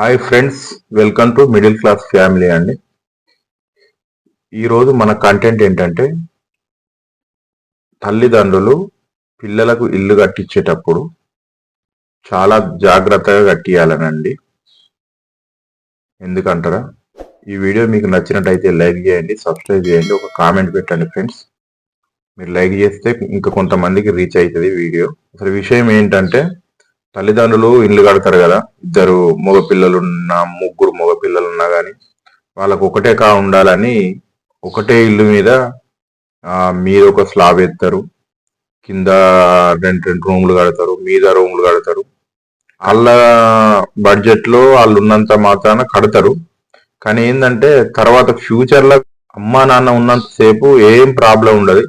Hi friends welcome to middle class family అండి. ఈరోజు మన కంటెంట్ ఏంటంటే తల్లిదండ్రులు పిల్లలకు ఇల్లు కట్టించేటప్పుడు చాలా జాగ్రత్తగా కట్టియాలనండి. ఎందుకంటారా? ఈ వీడియో మీకు నచ్చినట్టయితే లైక్ చేయండి సబ్స్క్రైబ్ చేయండి ఒక కామెంట్ పెట్టండి ఫ్రెండ్స్ మీరు లైక్ చేస్తే ఇంకా కొంతమందికి రీచ్ అవుతుంది వీడియో. అసలు విషయం ఏంటంటే తల్లిదండ్రులు ఇల్లు కడతారు కదా. ఇద్దరు మగ పిల్లలు ముగ్గురు మగ పిల్లలు ఉన్నా కానీ వాళ్ళకు ఒకటే కా ఉండాలని ఒకటే ఇల్లు మీద మీరు ఒక స్లాబ్ ఎత్తారు. కింద రెండు రెండు రూమ్లు కడతారు మీద రూమ్లు కడతారు. వాళ్ళ బడ్జెట్లో వాళ్ళు ఉన్నంత మాత్రాన కడతారు. కానీ ఏంటంటే తర్వాత ఫ్యూచర్లో అమ్మా నాన్న ఉన్నంత సేపు ఏం ప్రాబ్లం ఉండదు.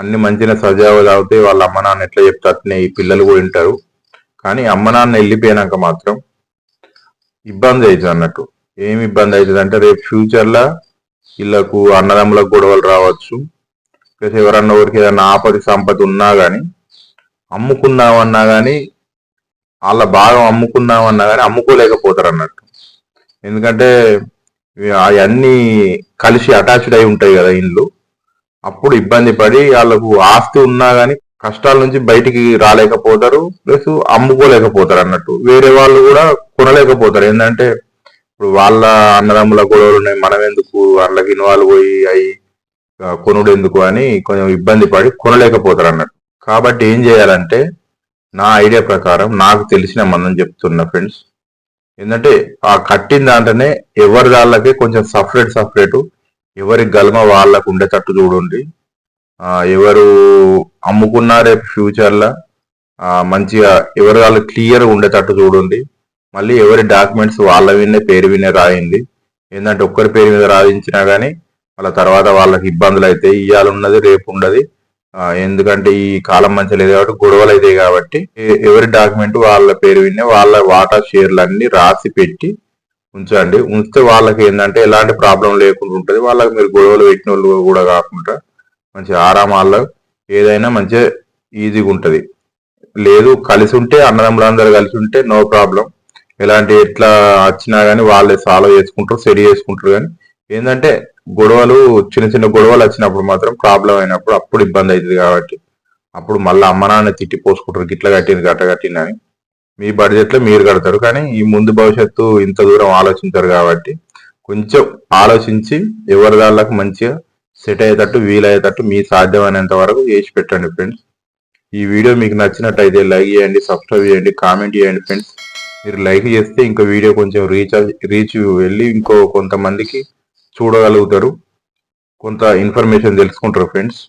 అన్ని మంచిగా సజావుగా తాగితే వాళ్ళ అమ్మ నాన్న ఎట్లా చెప్తే ఈ పిల్లలు కూడా వింటారు. కానీ అమ్మ నాన్న వెళ్ళిపోయినాక మాత్రం ఇబ్బంది అవుతుంది అన్నట్టు. ఏం ఇబ్బంది అవుతుంది అంటే రేపు ఫ్యూచర్లో వీళ్ళకు అన్నదమ్ములకు గొడవలు రావచ్చు. ప్లస్ ఎవరన్నా ఒకరికి ఏదైనా ఆపది సంపద ఉన్నా కానీ అమ్ముకుందామన్నా కానీ వాళ్ళ భాగం అమ్ముకుందామన్నా కానీ అమ్ముకోలేకపోతారు అన్నట్టు. ఎందుకంటే అవన్నీ కలిసి అటాచ్డ్ అయి ఉంటాయి కదా ఇండ్లు. అప్పుడు ఇబ్బంది పడి వాళ్ళకు ఆస్తి ఉన్నా కానీ కష్టాల నుంచి బయటికి రాలేకపోతారు ప్లస్ అమ్ముకోలేకపోతారు అన్నట్టు. వేరే వాళ్ళు కూడా కొనలేకపోతారు. ఏంటంటే ఇప్పుడు వాళ్ళ అన్నదమ్ముల గొడవలు ఉన్నాయి మనం ఎందుకు వాళ్ళకి ఇన్వాల్వ్ పోయి అయి కొనుడు ఎందుకు అని కొంచెం ఇబ్బంది పడి కొనలేకపోతారు అన్నట్టు. కాబట్టి ఏం చేయాలంటే నా ఐడియా ప్రకారం నాకు తెలిసిన మనం చెప్తున్నా ఫ్రెండ్స్ ఏంటంటే ఆ కట్టిన దాంట్లోనే ఎవరి దాళ్ళకి కొంచెం సపరేట్ సపరేట్ ఎవరి గల్మ వాళ్ళకు ఉండేటట్టు చూడండి. ఎవరు అమ్ముకున్నా రేపు ఫ్యూచర్లో మంచిగా ఎవరు వాళ్ళు క్లియర్గా ఉండేటట్టు చూడండి. మళ్ళీ ఎవరి డాక్యుమెంట్స్ వాళ్ళ విన్నే పేరు వినే రాయండి. ఏంటంటే ఒక్కరి పేరు మీద రాయించినా కానీ వాళ్ళ తర్వాత వాళ్ళకి ఇబ్బందులు అయితే ఇవాళ ఉన్నది రేపు ఉండదు ఎందుకంటే ఈ కాలం మంచి లేదు కాబట్టి గొడవలు అవుతాయి కాబట్టి ఎవరి డాక్యుమెంట్ వాళ్ళ పేరు విన్నే వాళ్ళ వాటా షేర్లు అన్ని రాసి పెట్టి ఉంచండి. ఉంచితే వాళ్ళకి ఏంటంటే ఎలాంటి ప్రాబ్లం లేకుండా ఉంటుంది. వాళ్ళకి మీరు గొడవలు పెట్టిన వాళ్ళు కూడా కాకుండా మంచి ఆరామాల్లో ఏదైనా మంచిగా ఈజీగా ఉంటుంది. లేదు కలిసి ఉంటే అన్నదమ్ములందరూ కలిసి ఉంటే నో ప్రాబ్లం ఎలాంటి ఎట్లా వచ్చినా కానీ వాళ్ళే సాల్వ్ చేసుకుంటారు సెడీ చేసుకుంటారు కానీ ఏంటంటే గొడవలు చిన్న చిన్న గొడవలు వచ్చినప్పుడు మాత్రం ప్రాబ్లం అయినప్పుడు అప్పుడు ఇబ్బంది అవుతుంది కాబట్టి. అప్పుడు మళ్ళీ అమ్మ నాన్న తిట్టి పోసుకుంటారు గిట్ల కట్టింది గట్ట కట్టిందని మీ బడ్జెట్లో మీరు కడతారు కానీ ఈ ముందు భవిష్యత్తు ఇంత దూరం ఆలోచించారు కాబట్టి. కొంచెం ఆలోచించి ఎవరి దాళ్ళకు మంచిగా సెట్ అయ్యేటట్టు వీలయ్యేటట్టు మీ సాధ్యమైనంత వరకు చేసి పెట్టండి ఫ్రెండ్స్ ఈ వీడియో మీకు నచ్చినట్టయితే లైక్ చేయండి సబ్స్క్రైబ్ చేయండి కామెంట్ చేయండి ఫ్రెండ్స్ మీరు లైక్ చేస్తే ఇంకా వీడియో కొంచెం రీచ్ రీచ్ వెళ్ళి ఇంకో కొంతమందికి చూడగలుగుతారు. కొంత ఇన్ఫర్మేషన్ తెలుసుకుంటారు ఫ్రెండ్స్